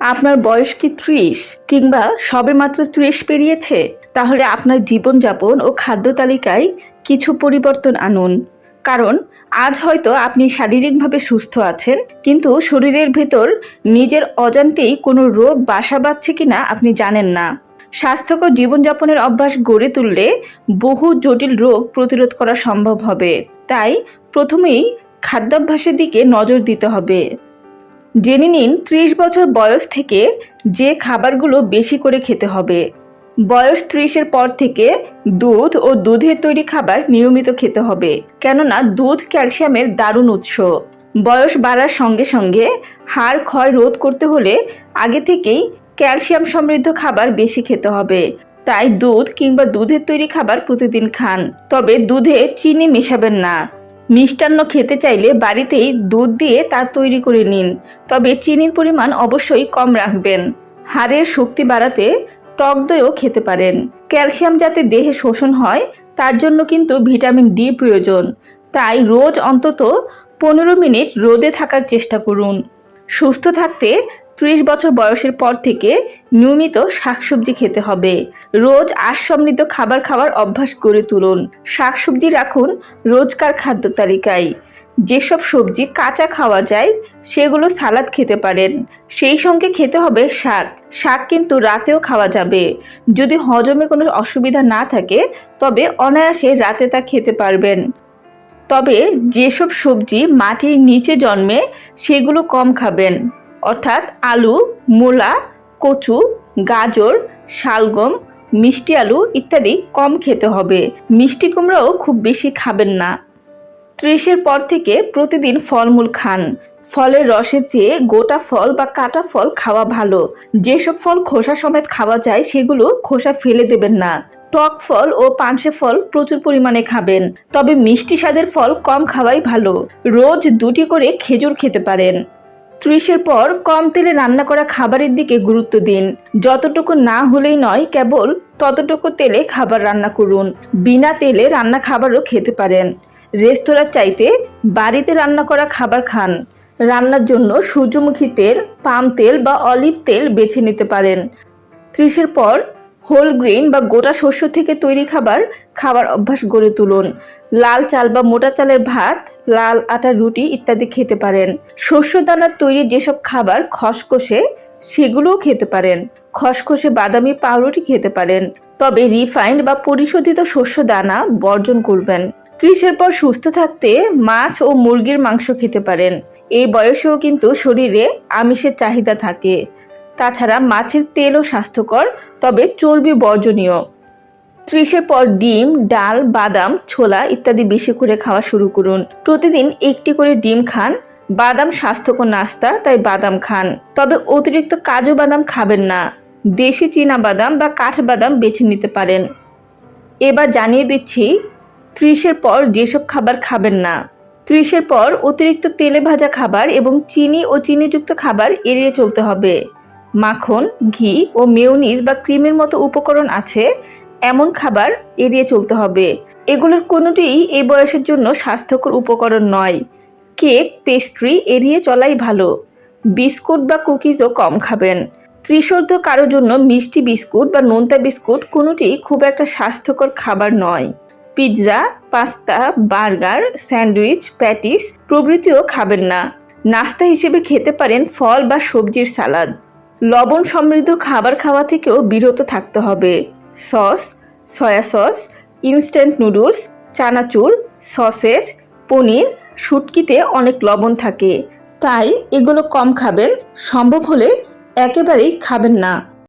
আপনার বয়স কি ত্রিশ? কিংবা সবেমাত্র ত্রিশ পেরিয়েছে? তাহলে আপনার জীবনযাপন ও খাদ্য তালিকায় কিছু পরিবর্তন আনুন। কারণ আজ হয়তো আপনি শারীরিকভাবে সুস্থ আছেন, কিন্তু শরীরের ভেতর নিজের অজান্তেই কোনো রোগ বাসা বাঁধছে কিনা আপনি জানেন না। স্বাস্থ্যকর জীবনযাপনের অভ্যাস গড়ে তুললে বহু জটিল রোগ প্রতিরোধ করা সম্ভব হবে। তাই প্রথমেই খাদ্যাভ্যাসের দিকে নজর দিতে হবে। জেনে নিন ত্রিশ বছর বয়স থেকে যে খাবারগুলো বেশি করে খেতে হবে। বয়স ত্রিশের পর থেকে দুধ ও দুধের তৈরি খাবার নিয়মিত খেতে হবে, কেননা দুধ ক্যালসিয়ামের দারুণ উৎস। বয়স বাড়ার সঙ্গে সঙ্গে হাড় ক্ষয় রোধ করতে হলে আগে থেকেই ক্যালসিয়াম সমৃদ্ধ খাবার বেশি খেতে হবে। তাই দুধ কিংবা দুধের তৈরি খাবার প্রতিদিন খান, তবে দুধে চিনি মেশাবেন না। মিষ্টান্ন খেতে চাইলে বাড়িতেই দুধ দিয়ে তা তৈরি করে নিন, তবে চিনির পরিমাণ অবশ্যই কম রাখবেন। হাড়ের শক্তি বাড়াতে টক দইও খেতে পারেন। ক্যালসিয়াম যাতে দেহে শোষণ হয়, তার জন্য কিন্তু ভিটামিন ডি প্রয়োজন। তাই রোজ অন্তত পনেরো মিনিট রোদে থাকার চেষ্টা করুন। সুস্থ থাকতে ত্রিশ বছর বয়সের পর থেকে নিয়মিত শাকসবজি খেতে হবে। রোজ আঁশ সমৃদ্ধ খাবার খাওয়ার অভ্যাস গড়ে তুলুন। শাকসবজি রাখুন রোজকার খাদ্য তালিকায়। যেসব সবজি কাঁচা খাওয়া যায়, সেগুলো সালাদ খেতে পারেন। সেই সঙ্গে খেতে হবে শাক। শাক কিন্তু রাতেও খাওয়া যাবে। যদি হজমে কোনো অসুবিধা না থাকে, তবে অনায়াসে রাতে তা খেতে পারবেন। তবে যেসব সবজি মাটির নিচে জন্মে, সেগুলো কম খাবেন। অর্থাৎ আলু, মূলা, কচু, গাজর, শালগম, মিষ্টি আলু ইত্যাদি কম খেতে হবে। মিষ্টি কুমড়াও খুব বেশি খাবেন না। ত্রিশের পর থেকে প্রতিদিন ফলমূল খান। ফলের রসের চেয়ে গোটা ফল বা কাটা ফল খাওয়া ভালো। যেসব ফল খোসা সমেত খাওয়া যায়, সেগুলো খোসা ফেলে দেবেন না। টক ফল ও পানসে ফল প্রচুর পরিমাণে খাবেন। তবে মিষ্টি স্বাদের ফল কম খাওয়াই ভালো। রোজ দুটি করে খেজুর খেতে পারেন। ত্রিশের পর কম তেলে রান্না করা খাবারের দিকে গুরুত্ব দিন। যতটুকু না হলেই নয়, কেবল ততটুকু তেলে খাবার রান্না করুন। বিনা তেলে রান্না খাবারও খেতে পারেন। রেস্তোরাঁর চাইতে বাড়িতে রান্না করা খাবার খান। রান্নার জন্য সূর্যমুখী তেল, পাম তেল বা অলিভ তেল বেছে নিতে পারেন। ত্রিশের পর হোল গ্রেন বা গোটা শস্য থেকে তৈরি খাবার খাবার অভ্যাস গড়ে তুলুন। লাল চাল বা মোটা চালের ভাত, লাল আটার রুটি ইত্যাদি খেতে পারেন। শস্য দানার তৈরি যেসব খাবার খসখসে, সেগুলোও খেতে পারেন। খসখসে বাদামি পাউরুটি খেতে পারেন। তবে রিফাইন্ড বা পরিশোধিত শস্য দানা বর্জন করবেন। ত্রিশের পর সুস্থ থাকতে মাছ ও মুরগির মাংস খেতে পারেন। এই বয়সেও কিন্তু শরীরে আমিষের চাহিদা থাকে। তাছাড়া মাছের তেলও স্বাস্থ্যকর, তবে চর্বি বর্জনীয়। ত্রিশের পর ডিম, ডাল, বাদাম, ছোলা ইত্যাদি বেশি করে খাওয়া শুরু করুন। প্রতিদিন একটি করে ডিম খান। বাদাম স্বাস্থ্যকর নাস্তা, তাই বাদাম খান। তবে অতিরিক্ত কাজু বাদাম খাবেন না। দেশি চীনা বাদাম বা কাঠ বাদাম বেছে নিতে পারেন। এবার জানিয়ে দিচ্ছি, ত্রিশের পর যেসব খাবার খাবেন না। ত্রিশের পর অতিরিক্ত তেলে ভাজা খাবার এবং চিনি ও চিনিযুক্ত খাবার এড়িয়ে চলতে হবে। মাখন, ঘি ও মেয়োনিজ বা ক্রিমের মতো উপকরণ আছে, এমন খাবার এড়িয়ে চলতে হবে। এগুলোর কোনোটিই এই বয়সের জন্য স্বাস্থ্যকর উপকরণ নয়। কেক, পেস্ট্রি এড়িয়ে চলাই ভালো। বিস্কুট বা কুকিজও কম খাবেন। ত্রিশোর্ধ কারোর জন্য মিষ্টি বিস্কুট বা নোনতা বিস্কুট কোনোটি খুব একটা স্বাস্থ্যকর খাবার নয়। Pizza, pasta, burger, sandwich, patties প্রভৃতিও খাবেন না। নাস্তা হিসেবে খেতে পারেন ফল বা সবজির সালাদ। লবণ সমৃদ্ধ খাবার খাওয়া থেকেও বিরত থাকতে হবে। Sauce, soya sauce instant noodles চানাচুর, সসেজ, পনির, শুটকিতে অনেক লবণ থাকে। তাই এগুলো কম খাবেন, সম্ভব হলে একেবারেই খাবেন না।